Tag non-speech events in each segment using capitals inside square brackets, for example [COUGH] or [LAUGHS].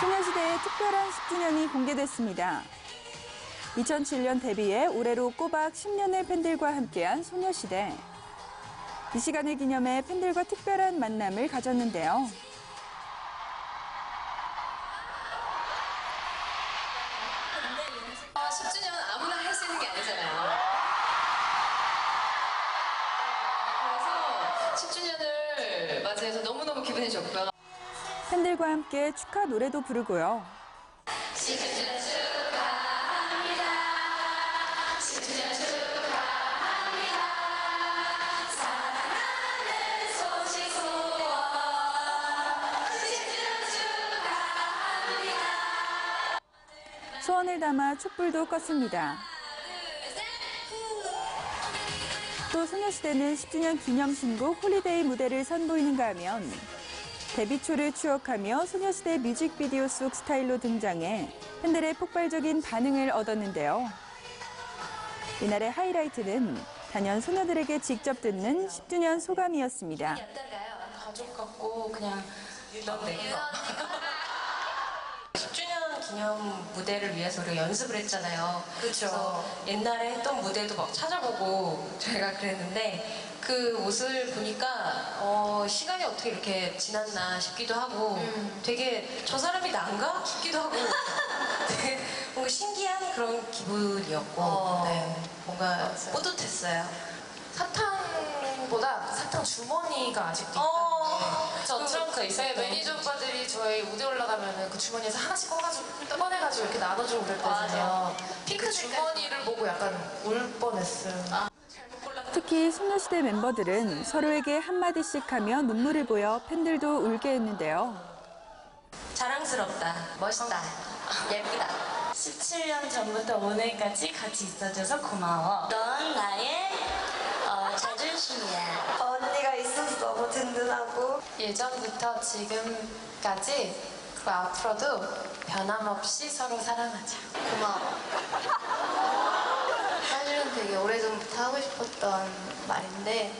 소녀시대의 특별한 10주년이 공개됐습니다. 2007년 데뷔해 올해로 꼬박 10년의 팬들과 함께한 소녀시대. 이 시간을 기념해 팬들과 특별한 만남을 가졌는데요. 어, 10주년 아무나 할 수 있는 게 아니잖아요. 그래서 10주년을 맞이해서 너무너무 기분이 좋고요. 팬들과 함께 축하 노래도 부르고요. 10주년 축하합니다. 10주년 축하합니다. 사랑하는 소식 소원. 10주년 축하합니다. 소원을 담아 촛불도 껐습니다. 또 소녀시대는 10주년 기념 신곡 홀리데이 무대를 선보이는가 하면 데뷔 초를 추억하며 소녀시대 뮤직비디오 속 스타일로 등장해 팬들의 폭발적인 반응을 얻었는데요. 이날의 하이라이트는 단연 소녀들에게 직접 듣는 10주년 소감이었습니다. 가족 같고 그냥 너네 10주년 [LAUGHS] 기념 무대를 위해서 우리가 연습을 했잖아요. 그래서 옛날에 했던 무대도 막 찾아보고 저희가 그랬는데 그 옷을 보니까 어, 시간이 어떻게 이렇게 지났나 싶기도 하고 되게 저 사람이 난가 싶기도 하고 [LAUGHS] 되게 뭔가 신기한 그런 기분이었고 네, 뭔가 뿌듯했어요. 사탕보다 사탕 주머니가 아직도 어, 있다는데 저 트렁크에 네, 있었던. 매니저 오빠들이 저희 무대 올라가면 그 주머니에서 하나씩 꺼가지고 꺼내가지고 이렇게 나눠주고 그랬거든요. 맞아. 핑크 주머니를 보고 약간 울 뻔했어요 특히 소녀시대 멤버들은 서로에게 한마디씩 하며 눈물을 보여 팬들도 울게 했는데요. 자랑스럽다, 멋있다, 예쁘다. 17년 전부터 오늘까지 같이 있어줘서 고마워. 넌 나의 어, 자존심이야. 언니가 있어서 너무 든든하고 예전부터 지금까지 그리고 앞으로도 변함없이 서로 사랑하자 고마워. 되게 오래전부터 하고 싶었던 말인데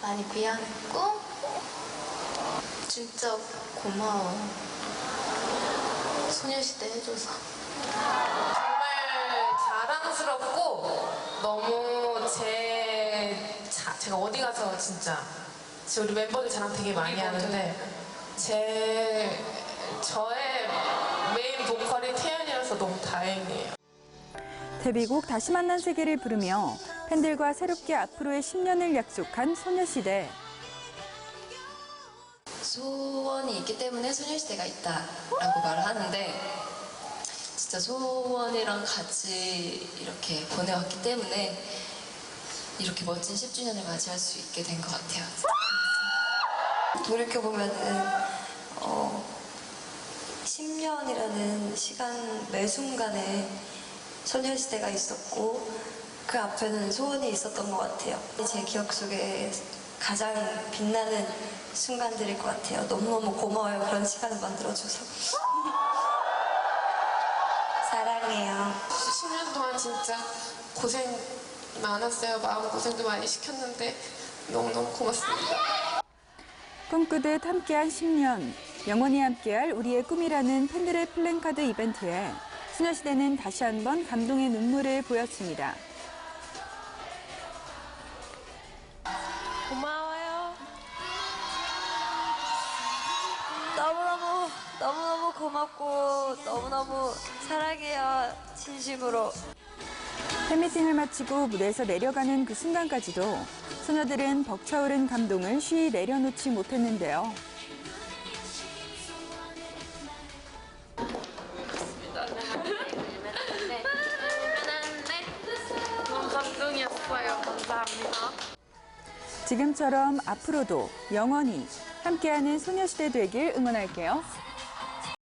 많이 미안했고 진짜 고마워. 소녀시대 해줘서. 정말 자랑스럽고 너무 제 자, 제가 어디 가서 진짜 진짜 우리 멤버들 자랑 되게 많이 하는데 제 저의 메인 보컬이 태연이라서 너무 다행이에요. 데뷔곡 다시 만난 세계를 부르며 팬들과 새롭게 앞으로의 10년을 약속한 소녀시대. 소원이 있기 때문에 소녀시대가 있다라고 말을 하는데 진짜 소원이랑 같이 이렇게 보내왔기 때문에 이렇게 멋진 10주년을 맞이할 수 있게 된 것 같아요. 돌이켜보면은 어, 10년이라는 시간 매 순간에 소녀시대가 있었고 그 앞에는 소원이 있었던 것 같아요. 제 기억 속에 가장 빛나는 순간들일 것 같아요. 너무너무 고마워요. 그런 시간을 만들어줘서. [LAUGHS] 사랑해요. 10년 동안 진짜 고생 많았어요. 마음 고생도 많이 시켰는데 너무너무 고맙습니다. 꿈꾸듯 함께한 10년, 영원히 함께할 우리의 꿈이라는 팬들의 플랜카드 이벤트에 소녀시대는 다시 한번 감동의 눈물을 보였습니다. 고마워요. 너무너무 너무너무 고맙고 너무너무 사랑해요. 진심으로. 팬미팅을 마치고 무대에서 내려가는 그 순간까지도 소녀들은 벅차오른 감동을 쉬이 내려놓지 못했는데요. 감사합니다. 지금처럼 앞으로도 영원히 함께하는 소녀시대 되길 응원할게요.